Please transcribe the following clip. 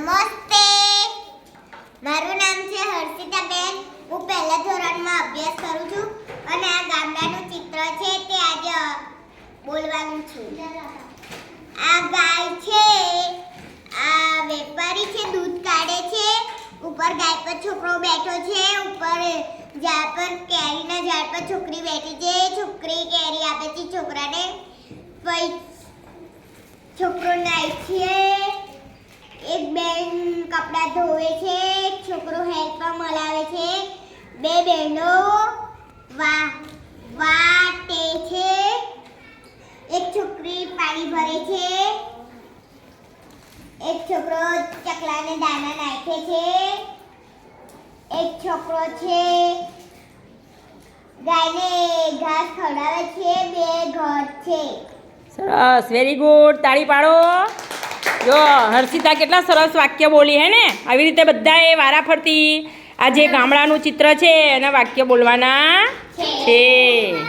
નમસ્તે. મારું નામ છે હર્ષિતા બેન હું પહેલા ધોરણમાં અભ્યાસ કરું છું અને આ ગામડાનું ચિત્ર છે તે આજે બોલવાનું છું. આ ગાય છે, આ વેપારી છે, દૂધ કાઢે છે, ઉપર ગાય પર છોકરો બેઠો છે, ઉપર ઝાડ પર કેરીના ઝાડ પર છોકરી બેઠી છે, છોકરી કેરી આપે છે, છોકરાને પછી છોકરો નાય છે. કપડાં ધોવે છે, છોકરો હેલ્પમાં મલાવે છે. બે બહેનો વા, વાટે છે. એક છોકરી પાણી ભરે છે. એક છોકરો ચકલાને દાણા નાખે છે. એક છોકરો છે, ગાયને ઘાસ ખવડાવે છે. બે ઘર છે. સરસ વેરી ગુડ તાળી પાડો. જો, હર્ષિતા કેટલા સરસ વાક્ય બોલી હે ને? આવી રીતે બધાએ વારાફરતી આ જે ગામડાનું ચિત્ર છે, એના વાક્ય બોલવાના છે.